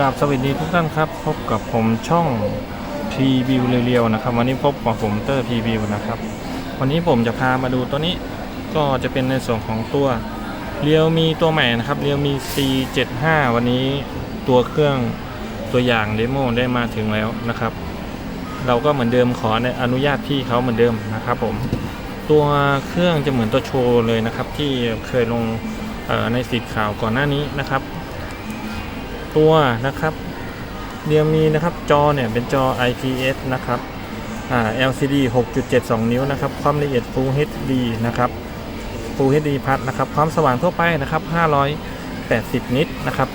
กราบสวัสดีทุกท่านครับ พบกับผมช่อง p v i e w เรียวๆนะครับ วันนี้พบกับผมเตอร์ p v i e w นะครับ วันนี้ผมจะพามาดูตัวนี้ก็จะเป็นในส่วนของตัวเรียวมีตัวใหม่นะครับเรียวมี C75 วันนี้ตัวเครื่องตัวอย่างเดโมได้มาถึงแล้วนะครับ เราก็เหมือนเดิมขออนุญาตพี่เขาเหมือนเดิมนะครับผมตัวเครื่องจะเหมือนตัวโชว์เลยนะครับ ที่เคยลงในสีขาวก่อนหน้านี้นะครับ ตัวนะครับเรียมีนะครับจอเนี่ยเป็นจอ IPS นะครับอ่า LCD 6.72 นิ้วนะครับ ความละเอียด Full HD นะครับ Full HD พัดนะครับ ความสว่างทั่วไปนะครับ 580 นิตนะครับ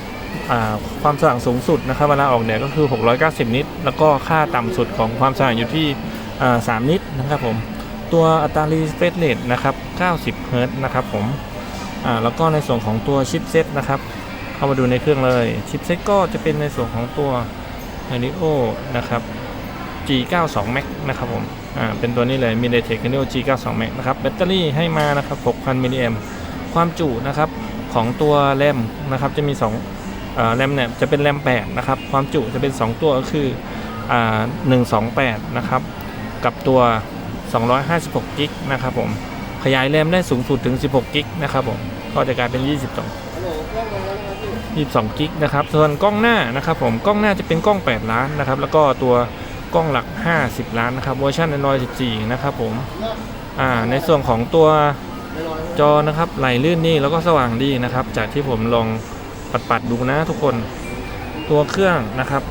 อ่าความสว่างสูงสุดนะครับ เวลาออกแดดก็คือ 690 นิตแล้วก็ค่าต่ำสุดของความสว่างอยู่ที่อ่า3นิตนะครับผม ตัวอัตรา refresh rate นะครับ 90 เฮิร์ตนะครับผมอ่าแล้วก็ในส่วนของตัวชิปเซตนะครับ เข้ามาดูในเครื่องเลย ชิปเซ็ตก็จะเป็นในส่วนของตัว Helio นะครับ G92 Max นะครับผม อ่า เป็นตัวนี้เลย MediaTek Helio G92 Max นะครับ แบตเตอรี่ให้มานะครับ 6,000 มิลลิแอมความจุนะครับของตัวแรมนะครับ จะมี2อ่าแรมเนี่ยจะเป็นแรม 8 นะครับ ความจุจะเป็น 2 ตัวก็คือ อ่า 128 นะครับ กับตัว 256กิกนะครับผม ขยายแรมได้สูงสุดถึง 16กิกนะครับผม ก็จะกลายเป็น 22 22กิกนะครับส่วนกล้องหน้านะครับผมกล้องหน้าจะเป็นกล้อง 8 ล้านนะครับแล้วก็ตัวกล้องหลัก 50 ล้านนะครับเวอร์ชัน Android 14 นะครับผมอ่าในส่วนของตัวจอนะครับไหลลื่นนี่แล้วก็สว่างดีนะครับ จากที่ผมลองปัดๆดูนะทุกคนตัวเครื่องนะครับ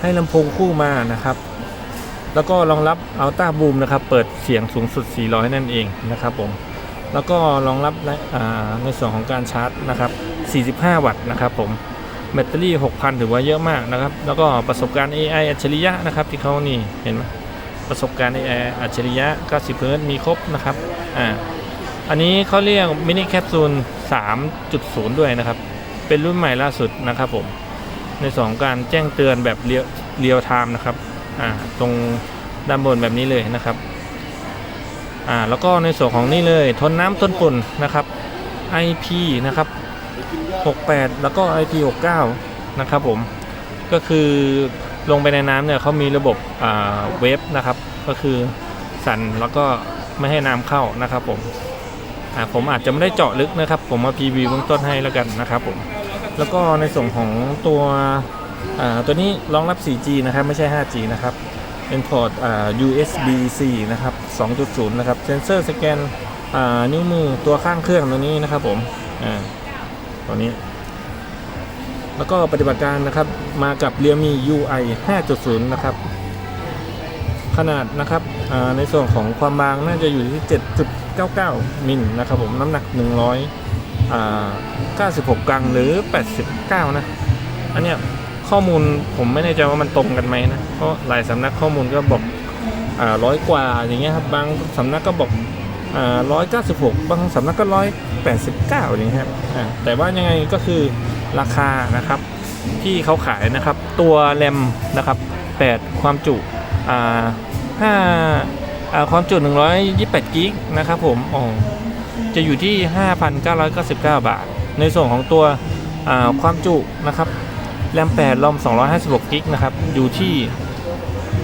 ให้ลำโพงคู่มานะครับ แล้วก็รองรับอัลต้าบูมนะครับ เปิดเสียงสูงสุด 400 นั่นเองนะครับผมแล้วก็รองรับในส่วนของการชาร์จนะครับ 45 วัตต์นะครับผมแบตเตอรี่ 6,000 ถือว่าเยอะมากนะครับ แล้วก็ประสบการณ์ AI อัจฉริยะนะครับที่เขานี่เห็นไหมประสบการณ์ AI อัจฉริยะ90เฮิรตมีครบนะครับอ่าอันนี้เขาเรียกมินิแคปซูล3.0 ด้วยนะครับ เป็นรุ่นใหม่ล่าสุดนะครับผม ในส่วนของการแจ้งเตือนแบบเรียลเรียลไทม์นะครับอ่าตรงด้านบนแบบนี้เลยนะครับอ่าแล้วก็ในส่วนของนี่เลยทนน้ำทนฝุ่นนะครับ IP นะครับ 68 แล้วก็ IP 69 นะครับผมก็คือลงไปในน้ำเนี่ยเขามีระบบอ่าเวฟนะครับ ก็คือสั่นแล้วก็ไม่ให้น้ำเข้านะครับผมอ่าผมอาจจะไม่ได้เจาะลึกนะครับ ผมมาพรีวิวเบื้องต้นให้แล้วกันนะครับผมแล้วก็ในส่วนของตัวอ่าตัวนี้รองรับ 4G นะครับ ไม่ใช่ 5G นะครับเป็นพอร์ตอ่า USB-C นะครับ 2.0 นะครับ เซนเซอร์สแกนอ่านิ้วมือตัวข้างเครื่องตัวนี้นะครับผมอ่า ตัวนี้ แล้วก็ปฏิบัติการนะครับมากับ Realme UI 5.0 นะครับ ขนาดนะครับในส่วนของความบางน่าจะอยู่ที่ 7.99 มิลนะครับผมน้ำหนัก100 96 กรัมหรือ 89 นะ อันเนี้ยข้อมูลผมไม่แน่ใจว่ามันตรงกันไหมนะ เพราะหลายสำนักข้อมูลก็บอกร้อยกว่าอย่างเงี้ยครับ บางสำนักก็บอก ร้อยเก้าสิบหกบางสำนักก็ร้อยแปดสิบเก้าอย่างเงี้ยครับอ่าแต่ว่ายังไงก็คือราคานะครับที่เขาขายนะครับ ตัวแรมนะครับแปดความจุอ่าห้าอ่าความจุหนึ่งร้อยยี่สิบแปดกิกนะครับผมอ๋อจะอยู่ที่ห้าพันเก้าร้อยเก้าสิบเก้าบาท ในส่วนของตัวอ่าความจุนะครับแรม8รอม256กิกนะครับ อยู่ที่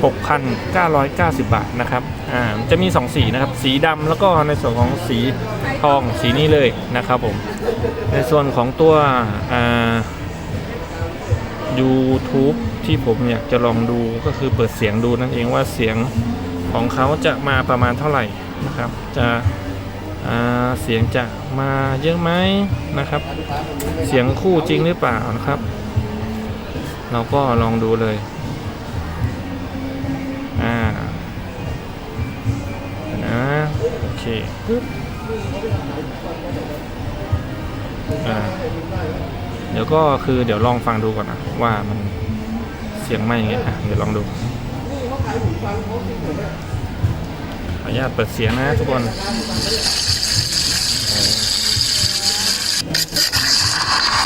6,990 บาทนะครับ อ่าจะมี 2 สีนะครับ สีดำแล้วก็ในส่วนของสีทองสีนี้เลยนะครับผม ในส่วนของตัวอ่า YouTube ที่ผมอยากจะลองดูก็คือเปิดเสียงดูนั่นเองว่าเสียงของเขาจะมาประมาณเท่าไหร่นะครับ จะเสียงจะมาเยอะไหมนะครับ เสียงคู่จริงหรือเปล่านะครับ เราก็ลองดูเลย เคอ่าเดี๋ยวก็คือเดี๋ยวลองฟังดูก่อนนะว่ามันเสียงไม่ยังไงอะเดี๋ยวลองดูขออนุญาตเปิดเสียงนะทุกคน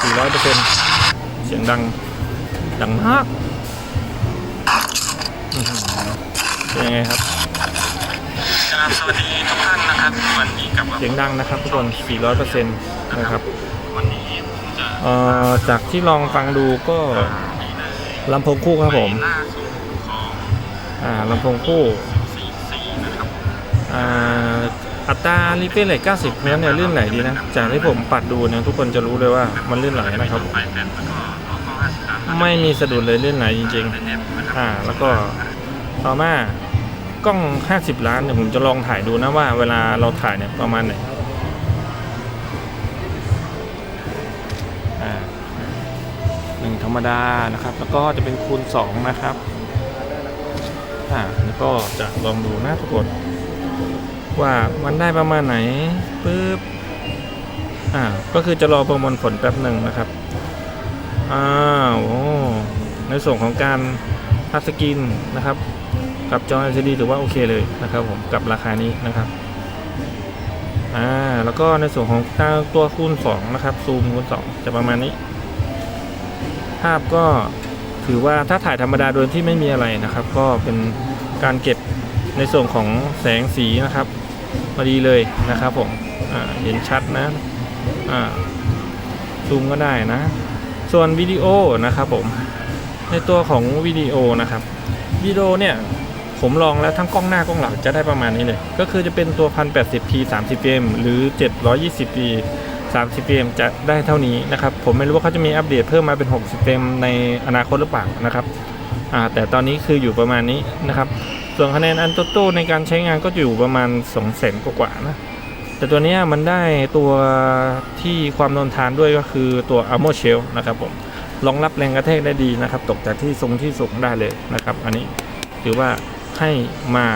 สี่ร้อยเปอร์เซ็นต์เสียงดัง ดังมากอื้อหือเป็นยังไงครับสวัสดีทุก ท่านนะครับวันนี้กับเสียงดังนะครับทุกคน 400%นะครับวันนี้ผมจะเอ่อจากที่ลองฟังดูก็ลำโพงคู่ครับผมอ่าลำโพงคู่อ่าอัตราลิเฟรเลท90 เมตรเนี่ยลื่นไหลดีนะ จากที่ผมปัดดูเนี่ยทุกคนจะรู้เลยว่ามันลื่นไหลนะครับผมไม่มีสะดุดเลยลื่นไหลจริง ๆ อ่า แล้วก็ต่อมา กล้อง 50 ล้านเนี่ยผมจะลองถ่ายดูนะว่าเวลาเราถ่ายเนี่ยประมาณไหนหนึ่งธรรมดานะครับ แล้วก็จะเป็นคูณ 2 นะครับอ่าแล้วก็จะลองดูนะทุกคนว่ามันได้ประมาณไหนปึ๊บอ่าก็คือจะรอประมวลผลแป๊บหนึ่งนะครับอ้าวโอ้ในส่วนของการทัชสกรีนนะครับ กับจอ LCD ถือว่าโอเคเลยนะครับผมกับราคานี้นะครับอ่าแล้วก็ในส่วนของตัวคูณ2นะครับซูมคูณ2จะประมาณนี้ ภาพก็ถือว่าถ้าถ่ายธรรมดาโดยที่ไม่มีอะไรนะครับ ก็เป็นการเก็บในส่วนของแสงสีนะครับพอดีเลยนะครับผมอ่าเห็นชัดนะอ่าซูมก็ได้นะ ส่วนวิดีโอนะครับผม ในตัวของวิดีโอนะครับวิดีโอเนี่ย ผมลองแล้วทั้งกล้องหน้ากล้องหลังจะได้ประมาณนี้เลย ก็คือจะเป็นตัว 1080p 30 fps หรือ 720p 30 fps จะได้เท่านี้นะครับ ผมไม่รู้ว่าเขาจะมีอัปเดตเพิ่มมาเป็น 60 fps ในอนาคตหรือเปล่านะครับแต่ตอนนี้คืออยู่ประมาณนี้นะครับ ส่วนคะแนนอันโตโตในการใช้งานก็อยู่ประมาณ2 0 0 0 0 0กว่าๆนะ แต่ตัวนี้มันได้ตัวที่ความทนทานด้วยก็คือตัว Armor Shell นะครับผมรองรับแรงกระแทกได้ดีนะครับ ตกจากที่ทรงที่สูงได้เลยนะครับ อันนี้ถือว่า ให้มา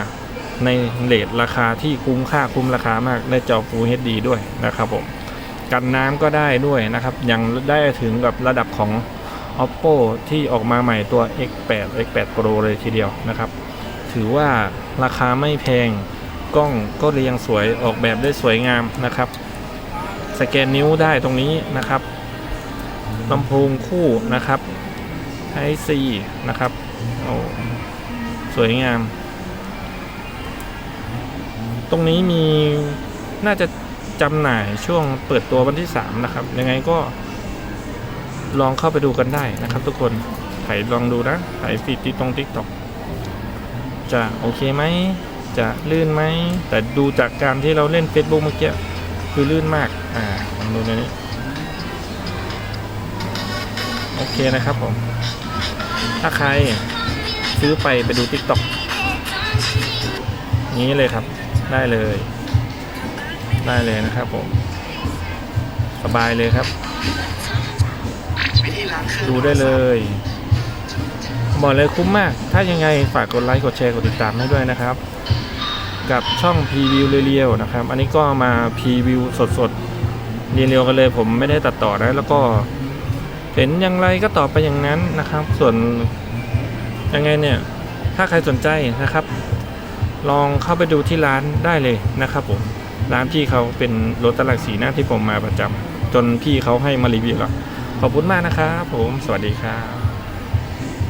ในเลทราคาที่คุ้มค่าคุ้มราคามากในจอ Full HD ด้วยนะครับผมกันน้ำก็ได้ด้วยนะครับยังได้ถึงกับระดับของ Oppo ที่ออกมาใหม่ตัว X8 X8 Pro เลยทีเดียวนะครับ ถือว่าราคาไม่แพงกล้องก็เรียงสวยออกแบบได้สวยงามนะครับ สแกนนิ้วได้ตรงนี้นะครับลำโพงคู่นะครับไอซีนะครับโอ้ สวยงาม ตรงนี้มีน่าจะจำหน่ายช่วงเปิดตัววันที่ 3 นะครับ ยังไงก็ลองเข้าไปดูกันได้นะครับ ทุกคนถ่ายลองดูนะถ่ายฟีดที่ตรง TikTok จะโอเคไหม จะลื่นไหม แต่ดูจากการที่เราเล่น Facebook เมื่อกี้คือลื่นมาก อ่าลองดูในนี้ โอเคนะครับผม ถ้าใคร ซื้อไปไปดู TikTok นี้เลยครับ ได้เลย ได้เลยนะครับผม สบายเลยครับ ดูได้เลยบอกเลยคุ้มมาก ถ้ายังไงฝากกดไลค์กดแชร์กดติดตามให้ด้วยนะครับ กับช่องพรีวิวเรียวๆนะครับ อันนี้ก็มาพรีวิวสดๆเรียวๆกันเลย ผมไม่ได้ตัดต่อนะแล้วก็เห็นอย่างไรก็ตอบไปอย่างนั้นนะครับ ส่วน ยังไงเนี่ย ถ้าใครสนใจนะครับ ลองเข้าไปดูที่ร้านได้เลยนะครับผม ร้านพี่เขาเป็นรถตลักสีหน้าที่ผมมาประจำจนพี่เขาให้มารีวิวแล้วขอบคุณมากนะครับผม สวัสดีครับ